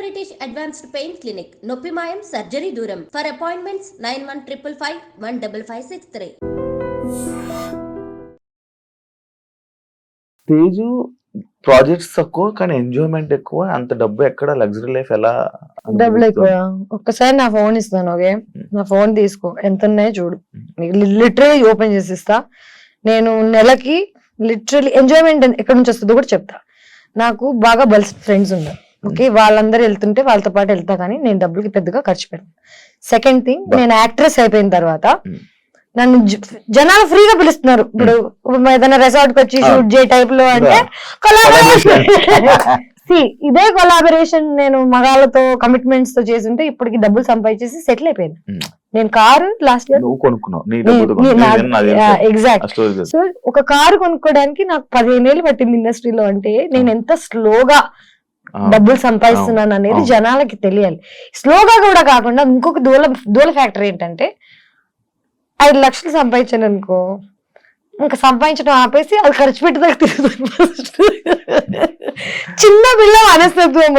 British advanced pain clinic నొప్పి మాయం surgery దూరం. For appointments nine one triple five one double five six three Teju projects తక్కువ కానీ enjoyment ఎక్కువ. అంత డబ్బు ఎక్కడ లగ్జరీ లైఫ్ ఎలా డబ్బులు ఎక్కువ. ఒక్కసారి నా ఫోన్ ఇస్తాను ఓకే నా ఫోన్ తీసుకో. ఎంత ఉన్నాయో చూడు లిటరలీ ఓపెన్ చేసి ఇస్తా నేను నెలకి లిటరలీ ఎంజాయ్మెంట్ ఎక్కడి నుంచి వస్తుందో కూడా చెప్తా. నాకు బాగా బల్స్ ఫ్రెండ్స్ ఉన్నారు. ఓకే వాళ్ళందరూ వెళ్తుంటే వాళ్ళతో పాటు వెళ్తా కానీ నేను డబ్బులకి పెద్దగా ఖర్చు పెడతాను సెకండ్ థింగ్. నేను యాక్ట్రెస్ అయిపోయిన తర్వాత. నన్ను జనాలు ఫ్రీగా పిలుస్తున్నారు. ఇప్పుడు ఏదైనా రెసార్ట్కి వచ్చి. షూట్ చేయ టైప్లో అంటే ఇదే కొలాబరేషన్ నేను మగాళ్ళతో కమిట్మెంట్స్తో చేస్తుంటే ఇప్పటికి డబ్బులు సంపాదించేసి సెటిల్ అయిపోయింది. నేను car last year exact. So ఒక కారు కొనుక్కోవడానికి నాకు పదిహేను ఏళ్ళు పట్టింది ఇండస్ట్రీలో అంటే నేను ఎంత స్లోగా డబ్బులు సంపాదిస్తున్నాను అనేది. జనాలకి తెలియాలి. స్లోగా కూడా కాకుండా ఇంకొక దూల దూల ఫ్యాక్టర్ ఏంటంటే ఐదు లక్షలు సంపాదించాను అనుకో ఇంకా సంపాదించడం ఆపేసి అది ఖర్చు పెట్టేదాకా తిరుగుతుంది. చిన్న పిల్ల మనస్తత్వం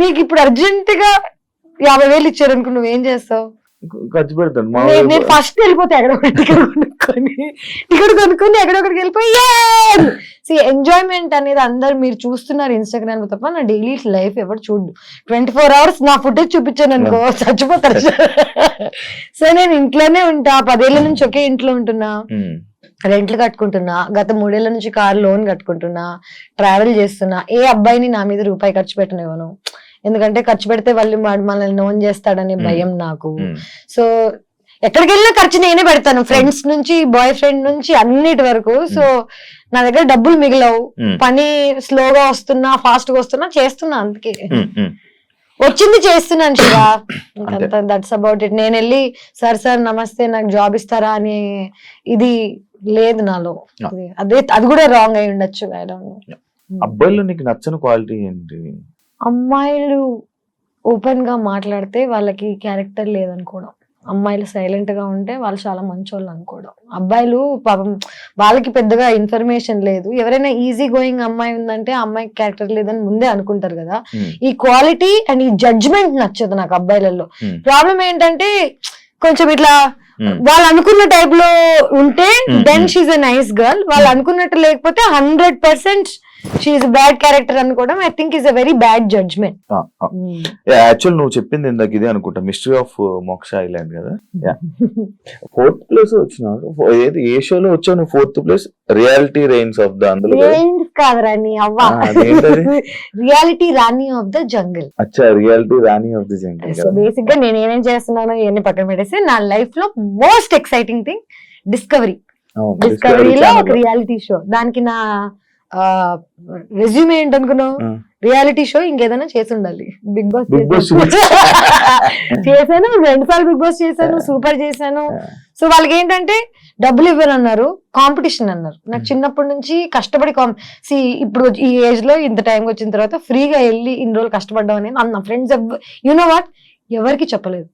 నీకు ఇప్పుడు అర్జెంట్గా యాభై వేలు ఇచ్చారు అనుకో నువ్వేం చేస్తావు? ఖర్చు పెడతాను. మా నేను- ఫస్ట్ వెళ్ళిపోతే ఎక్కడ కొనుక్కొని టికెట్ కొనుక్కొని ఎక్కడొక్కడికి వెళ్ళిపోయి ఎంజాయ్మెంట్ అనేది అందరు మీరు చూస్తున్నారు ఇన్స్టాగ్రామ్లో తప్ప నా డైలీ లైఫ్ ఎవరు చూడు ట్వంటీ ఫోర్ అవర్స్ నా ఫుటేజ్ చూపించాను అనుకో చచ్చిపోతారు సో నేను ఇంట్లోనే ఉంటా. పదేళ్ళ నుంచి ఒకే ఇంట్లో ఉంటున్నా. ఉమ్, రెంట్లు కట్టుకుంటున్నా. గత మూడేళ్ళ నుంచి కార్ లోన్ కట్టుకుంటున్నా. ట్రావెల్ చేస్తున్నా. ఏ అబ్బాయిని నా మీద రూపాయి ఖర్చు పెట్టనివ్వను. ఎందుకంటే ఖర్చు పెడితే వాళ్ళు మనల్ని నోన్ చేస్తాడనే. భయం నాకు. సో ఎక్కడికి వెళ్ళినా ఖర్చు నేనే పెడతాను. ఫ్రెండ్స్ నుంచి బాయ్ ఫ్రెండ్ నుంచి అన్నిటి వరకు. సో నా దగ్గర డబ్బులు మిగిలవు. పని స్లోగా వస్తున్నా ఫాస్ట్గా వస్తున్నా చేస్తున్నా అందుకే. వచ్చింది చేస్తున్నాను శివ. దట్స్ అబౌట్ ఇట్ నేను వెళ్ళి సార్ సార్ నమస్తే నాకు జాబ్ ఇస్తారా? అని ఇది లేదు నాలో. అది- అదే కూడా రాంగ్ అయి ఉండొచ్చు. అబ్బాయిలో నీకు నచ్చని క్వాలిటీ ఏంటి? అమ్మాయిలు ఓపెన్గా మాట్లాడితే వాళ్ళకి క్యారెక్టర్ లేదనుకోవడం. అమ్మాయిలు సైలెంట్గా ఉంటే వాళ్ళు చాలా మంచోళ్ళు అనుకోవడం. అబ్బాయిలు పాపం వాళ్ళకి పెద్దగా ఇన్ఫర్మేషన్ లేదు. ఎవరైనా ఈజీ గోయింగ్ అమ్మాయి ఉందంటే ఆ అమ్మాయికి క్యారెక్టర్ లేదని ముందే అనుకుంటారు కదా. ఈ క్వాలిటీ అండ్ ఈ జడ్జ్మెంట్ నచ్చదు నాకు అబ్బాయిలలో. ప్రాబ్లం ఏంటంటే కొంచెం ఇట్లా వాళ్ళు అనుకున్న టైప్లో ఉంటే then. She's a nice girl. వాళ్ళు అనుకున్నట్టు లేకపోతే hundred percent she's bad character అనుకోవడం I think is a very bad judgement. Actual నువ్వు చెప్పింది ఇందాక ఇదే అనుకుంటా. మిస్టరీ ఆఫ్ మోక్ష ఐలాండ్ కదా? ఫోర్త్ ప్లేస్ వచ్చినావు ఏది? ఏ షోలో వచ్చావు నువ్వు fourth place reality range of the అందులో కదా? రాణి? అవ్వా? Reality Rani of the jungle అచ్చా reality Rani of the jungle so బేసిక్గా నేను ఏమేం చేస్తున్నానో ఇవన్నీ పక్కన పెట్టేసి నా లైఫ్లో మోస్ట్ ఎక్సైటింగ్ థింగ్ డిస్కవరీ డిస్కవరీలో ఒక రియాలిటీ షో దానికి నా రెజ్యూమ్ ఏంటనుకున్నావు. రియాలిటీ షో ఇంకేదైనా చేసి ఉండాలి బిగ్ బాస్ చేశాను. రెండు సార్లు బిగ్ బాస్ చేశాను సూపర్ చేశాను. సో వాళ్ళకి ఏంటంటే డబ్బులు ఇవ్వనన్నారు కాంపిటీషన్ అన్నారు. నాకు చిన్నప్పటి నుంచి కష్టపడి సి ఇప్పుడు ఈ ఏజ్లో ఇంత టైం వచ్చిన తర్వాత ఫ్రీగా వెళ్ళి ఇన్ని రోజులు కష్టపడ్డాం అనేది నా ఫ్రెండ్స్ యూనో వాట్ ఎవరికి చెప్పలేదు.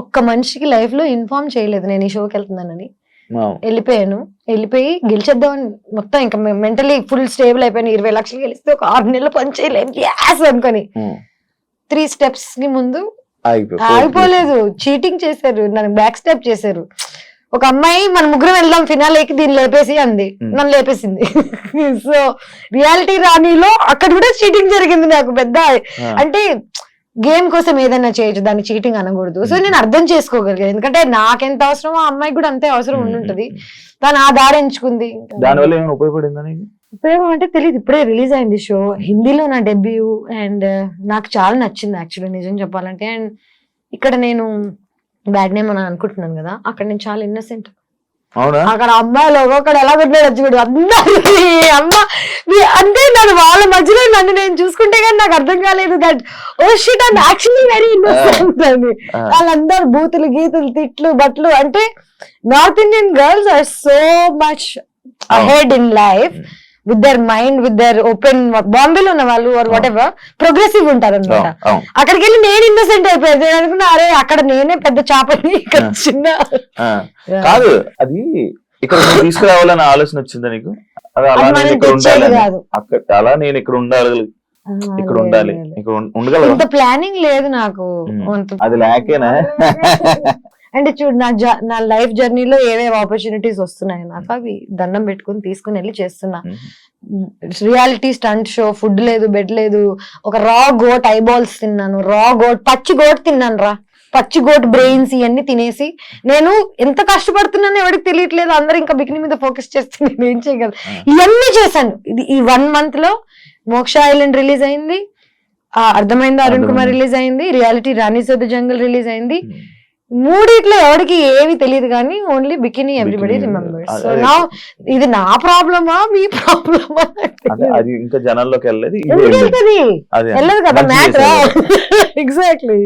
ఒక్క మనిషికి లైఫ్లో ఇన్ఫార్మ్ చేయలేదు నేను ఈ షోకి వెళ్తున్నానని. వెళ్ళిపోయాను. వెళ్ళిపోయి గెలిచేద్దామని మొత్తం ఇంకా మెంటలీ ఫుల్ స్టేబుల్ అయిపోయాను. ఇరవై లక్షలు గెలిస్తే ఒక ఆరు నెలలు పని చేయలేం గ్యాస్ అనుకొని. త్రీ స్టెప్స్ని ముందు ఆగిపోలేదు. చీటింగ్ చేశారు. నన్ను బ్యాక్ స్టెప్ చేశారు. ఒక అమ్మాయి మన ముగ్గురం వెళ్దాం. ఫినాలేకి దీన్ని లేపేసి అంది. Hmm. నన్ను లేపేసింది. సో రియాలిటీ రాణిలో అక్కడ కూడా చీటింగ్ జరిగింది నాకు పెద్ద. అంటే గేమ్ కోసం ఏదైనా చేయొచ్చు దాన్ని చీటింగ్ అనకూడదు. సో నేను అర్థం చేసుకోగలిగాను. ఎందుకంటే నాకెంత అవసరమో ఆ అమ్మాయికి కూడా అంతే అవసరం ఉండుంటది. తను ఆ దారి ఎంచుకుంది. దాని వల్ల ఏమైనా ఉపయోగపడిందా నీకు? ఉపయోగం అంటే తెలియదు ఇప్పుడే రిలీజ్ అయింది షో. హిందీలో నా డెబ్యూ అండ్ నాకు చాలా నచ్చింది యాక్చువల్లీ నిజం చెప్పాలంటే. అండ్ ఇక్కడ నేను బ్యాడ్ నేమ్ అని అనుకుంటున్నాను కదా. అక్కడ నేను చాలా ఇన్నసెంట్ అవునా? అక్కడ అమ్మాయిలు ఒక్కొక్కడు ఎలా కొట్టాడు చూడు. అందరు అమ్మ అంటే నన్ను వాళ్ళ మధ్యలో నన్ను నేను చూసుకుంటే కానీ నాకు అర్థం కాలేదు that oh shit and actually very innocent అని. ఆ. వాళ్ళందరూ బూతులు గీతులు తిట్లు బట్లు అంటే north Indian girls are so much ahead in life with their mind with their open బాంబేలో ఉన్న వాళ్ళు ఆర్ వాట్ ఎవర్ ప్రోగ్రెసివ్ ఉంటారు అనమాట. అక్కడికి వెళ్ళి నేను ఇన్నోసెంట్ అయిపోయాను నేను అనుకున్నా అరే అక్కడ నేనే పెద్ద చేపని ఇక్కడ. చిన్న. కాదు అది ఇక్కడ తీసుకురావాలని ఆలోచన వచ్చిందా నీకు? అది అలా నేను ఇక్కడ కాదు. అక్కడ అలా నేను ఇక్కడ ఉండాలి. ఇక్కడ ఉండాలి. ఇక్కడ ప్లానింగ్ లేదు నాకు అది లేకేనా అంటే చూడు నా జ- నా లైఫ్ జర్నీలో ఏవేవి ఆపర్చునిటీస్ వస్తున్నాయి నాకు అవి దండం పెట్టుకుని తీసుకుని వెళ్ళి చేస్తున్నా. రియాలిటీ స్టంట్ షో ఫుడ్ లేదు బెడ్ లేదు ఒక రా గోట్ ఐబాల్స్ తిన్నాను రా గోట్ పచ్చి గోట్ తిన్నాను రా. పచ్చి గోట్ బ్రెయిన్స్ ఇవన్నీ తినేసి నేను ఎంత కష్టపడుతున్నానో ఎవరికి తెలియట్లేదు అందరూ ఇంకా బికిని మీద ఫోకస్ చేస్తే నేను ఏం చేయగలను. ఇవన్నీ చేశాను. ఇది ఈ వన్ మంత్లో మోక్ష ఐలాండ్ రిలీజ్ అయింది అర్థమైందా అరుణ్ కుమార్. రిలీజ్ అయింది reality Rani soda jungle release అయింది మూడిట్లో ఎవరికి ఏమి తెలియదు కానీ ఓన్లీ బికినీ ఎవ్రీబడి రిమెంబర్స్ అదే. సో నా ఇది నా ప్రాబ్లమా? మీ ప్రాబ్లమా? అంటే అది ఇంకా జనాల్లోకి వెళ్ళలేదు వెళ్ళదు. వెళ్తది? అదే వెళ్ళదు కదా మ్యాటర్. ఎగ్జాక్ట్లీ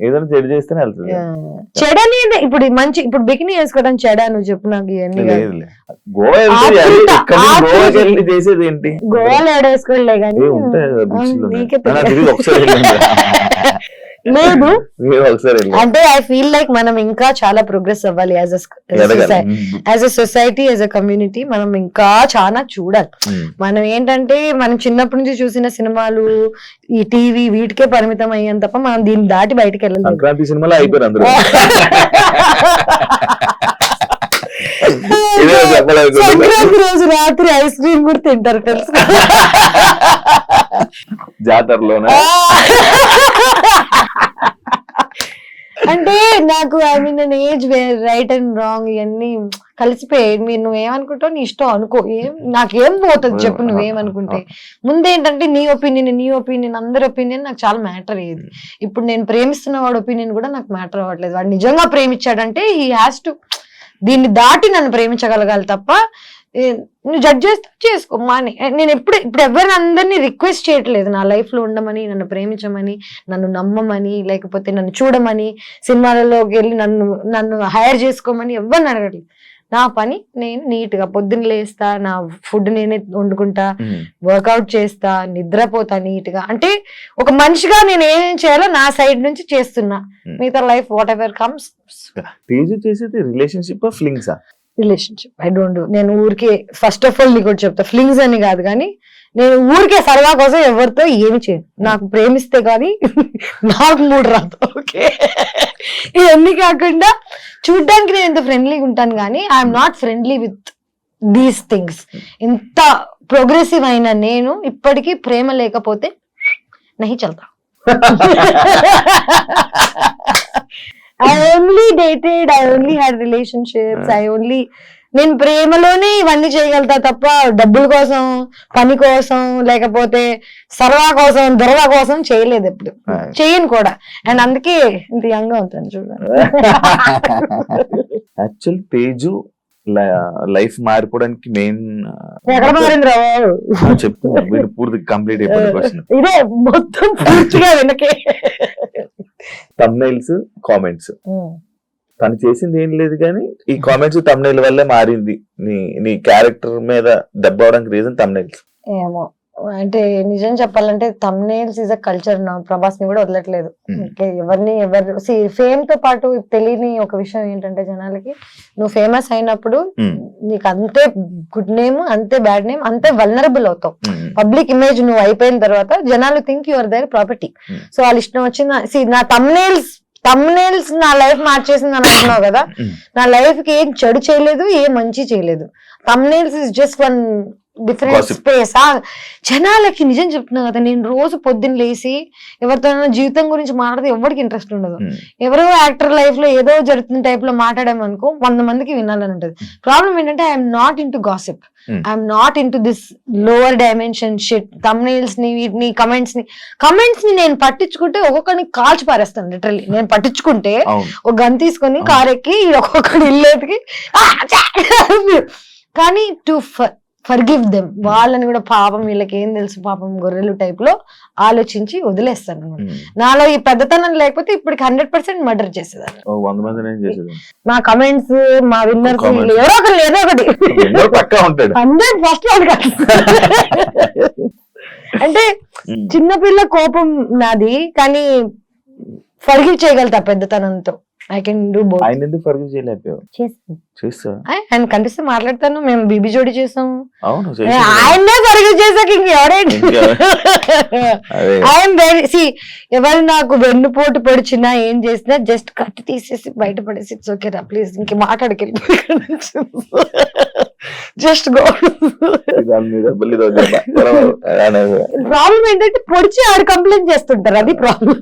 ఏదైనా చెడు చేస్తేనే వెళ్తుంది. చెడని ఇప్పుడు మంచి ఇప్పుడు బికినీ వేసుకోవడం చెడ నువ్వు చెప్పు నాకు ఇవన్నీ. గోవా చేసేది ఏంటి? గోవాలో ఏడేసుకోలే కానీ లేదు. అంటే ఐ ఫీల్ లైక్ మనం ఇంకా చాలా ప్రోగ్రెస్ అవ్వాలి as a society as a community మనం ఇంకా చాలా చూడాలి. ఉమ్. మనం ఏంటంటే మనం చిన్నప్పటి నుంచి చూసిన సినిమాలు ఈ టీవీ వీటికే పరిమితం అయ్యాం తప్ప మనం దీన్ని దాటి బయటకు వెళ్ళలేదు. సంక్రాంతి సినిమాలో అయిపోయారు. సంక్రాంతి రోజు రాత్రి ఐస్ క్రీమ్ కూడా తింటారు తెలుసు? జాతరలోన? అంటే నాకు I mean an age right and wrong ఇవన్నీ కలిసిపోయాయి మీరు నువ్వేమనుకుంటావు నీ ఇష్టం అనుకో. ఏం నాకేం పోతుంది చెప్పు నువ్వేమనుకుంటే. ముందేంటంటే నీ ఒపీనియన్ నీ ఒపీనియన్ అందరి ఒపీనియన్ నాకు చాలా మ్యాటర్ అయ్యేది. ఇప్పుడు నేను ప్రేమిస్తున్న వాడి ఒపీనియన్ కూడా నాకు మ్యాటర్ అవ్వట్లేదు. వాడు నిజంగా ప్రేమించాడంటే హీ హ్యాస్ టు దీన్ని దాటి నన్ను ప్రేమించగలగాలి తప్ప నువ్వు జడ్జ్ చేస్తే చేసుకో మాని నేను ఎప్పుడు ఇప్పుడు ఎవరిని అందరినీ రిక్వెస్ట్ చేయట్లేదు నా లైఫ్లో ఉండమని నన్ను ప్రేమించమని నన్ను నమ్మమని లేకపోతే నన్ను చూడమని సినిమాలలోకి వెళ్ళి నన్ను నన్ను హైర్ చేసుకోమని ఎవరిని అడగట్లేదు. నా పని నేను నీట్గా పొద్దున్న లేస్తా నా ఫుడ్ నేనే వండుకుంటా. వర్కౌట్ చేస్తా నిద్రపోతా నీట్గా అంటే ఒక మనిషిగా నేను ఏమేం చేయాలో నా సైడ్ నుంచి చేస్తున్నా. మిగతా లైఫ్ వాట్ ఎవర్ కమ్స్ చేసేది రిలేషన్షిప్ ఫ్లింగ్సా రిలేషన్షిప్ ఐ డోంట్ నేను ఊరికే ఫస్ట్ ఆఫ్ ఆల్ నీకు చెప్తా. ఫ్లింగ్స్ అని కాదు కానీ నేను ఊరికే సరదా కోసం ఎవరితో ఏమి చేయను. నాకు ప్రేమిస్తే కానీ నాకు మూడు రాదు. ఓకే ఇవన్నీ కాకుండా చూడ్డానికి నేను ఎంత ఫ్రెండ్లీగా ఉంటాను కానీ I'm not friendly with these things ఇంత ప్రోగ్రెసివ్ అయిన నేను ఇప్పటికీ ప్రేమ లేకపోతే నహి చల్తా. I only dated I only had relationships I only నేను ప్రేమలోనే ఇవన్నీ చేయగలుగుతా తప్ప డబ్బుల కోసం పని కోసం లేకపోతే సరదా కోసం దొరవ కోసం చేయలేదు ఎప్పుడు. చేయను కూడా. అండ్ అందుకే ఇంత యంగ్ ఉంటాను చూడండి. యాక్చువల్ తేజు లైఫ్ మారిపోవడానికి మెయిన్ ఎక్కడ మారింది రా బాబు? చెప్తున్నా మీరు పూర్తి కంప్లీట్ క్వశ్చన్ ఇదే మొత్తం పూర్తిగా వెనకే. తమ్నైల్స్ కామెంట్స్ తను చేసింది ఏం లేదు కానీ ఈ కామెంట్స్ తమ్నైల్ వల్లే మారింది. నీ నీ క్యారెక్టర్ మీద దెబ్బ అవడానికి రీజన్ తమ్నైల్స్ ఏమో. అంటే నిజం చెప్పాలంటే తమ్నేల్స్ ఇస్ అ కల్చర్ నా ప్రభాస్ని కూడా వదలట్లేదు. Hmm. ఎవరిని ఎవరు ఫేమ్తో పాటు తెలియని ఒక విషయం ఏంటంటే జనాలకి నువ్వు ఫేమస్ అయినప్పుడు నీకు అంతే గుడ్ నేమ్ అంతే బ్యాడ్ నేమ్ అంతే వల్నరబుల్ అవుతావు. పబ్లిక్ ఇమేజ్ నువ్వు అయిపోయిన తర్వాత జనాలు think your their property Hmm. So వాళ్ళ ఇష్టం వచ్చిన see, నా తమ్నేల్స్ తమ్నేల్స్ నా లైఫ్ మార్చేసింది అని అంటున్నావు కదా నా లైఫ్కి ఏం చెడు చేయలేదు ఏం మంచి చేయలేదు. Thumbnails is just one different. Space జనాలకి నిజం చెప్తున్నా కదా నేను రోజు పొద్దున్న లేసి ఎవరితోనైనా జీవితం గురించి మాట్లాడితే ఎవరికి ఇంట్రెస్ట్ ఉండదు. ఎవరో యాక్టర్ లైఫ్లో ఏదో జరుగుతున్న టైప్లో మాట్లాడామనుకో వంద మందికి వినాలని ఉంటది. ప్రాబ్లం ఏంటంటే I'm not into gossip Hmm. I'm not into this lower dimension shit తమ్నైల్స్ని వీటిని కమెంట్స్ని. కమెంట్స్ని నేను పట్టించుకుంటే ఒక్కొక్కరిని కాల్చి పారేస్తాను లిటరల్లీ నేను పట్టించుకుంటే ఒక గన్ తీసుకొని అవును. కార్ ఎక్కి ఈడ ఒక్కొక్కడు ఇల్లు ఎతికి "ఆ, చా!" కానీ టు ఫర్గివ్ దెమ్ వాళ్ళని కూడా పాపం వీళ్ళకి ఏం తెలుసు పాపం గొర్రెలు టైప్లో ఆలోచించి వదిలేస్తాను అన్నమాట. ఉమ్. నాలో ఈ పెద్దతనం లేకపోతే ఇప్పటికి హండ్రెడ్ పర్సెంట్ మర్డర్ చేసేదాన్ని. మా కమెంట్స్ మా విన్నర్స్. ఎవరో ఒకరు ఏదో ఒకటి. హండ్రెడ్ ఫస్ట్ అంటే చిన్నపిల్ల కోపం నాది కానీ ఫర్గివ్ చేయగలుగుతా పెద్దతనంతో. ఐ కెన్ డూ బోత్ ఆయన ఎందుకు ఫర్గివ్ చేయలేకపోయావు చేస్తా. ఆయన కనిపిస్తే మాట్లాడతాను మేము బీబీ జోడి చేసాం అవును. ఆయన్నే ఫర్గివ్ చేసాక ఇంక ఎవరేంటి అదే. ఐఎమ్ వెరీ సి ఎవరు నాకు వెన్నుపోటు పొడిచినా ఏం చేసినా జస్ట్ కత్తి తీసేసి బయట పడేసి ఇట్స్ ఓకే రా ప్లీజ్ ఇంక మాట్లాడకెళ్ళి జస్ట్ గో. ప్రాబ్లం ఏంటంటే పొడిచి ఆడు కంప్లైంట్ చేస్తుంటారు అది ప్రాబ్లం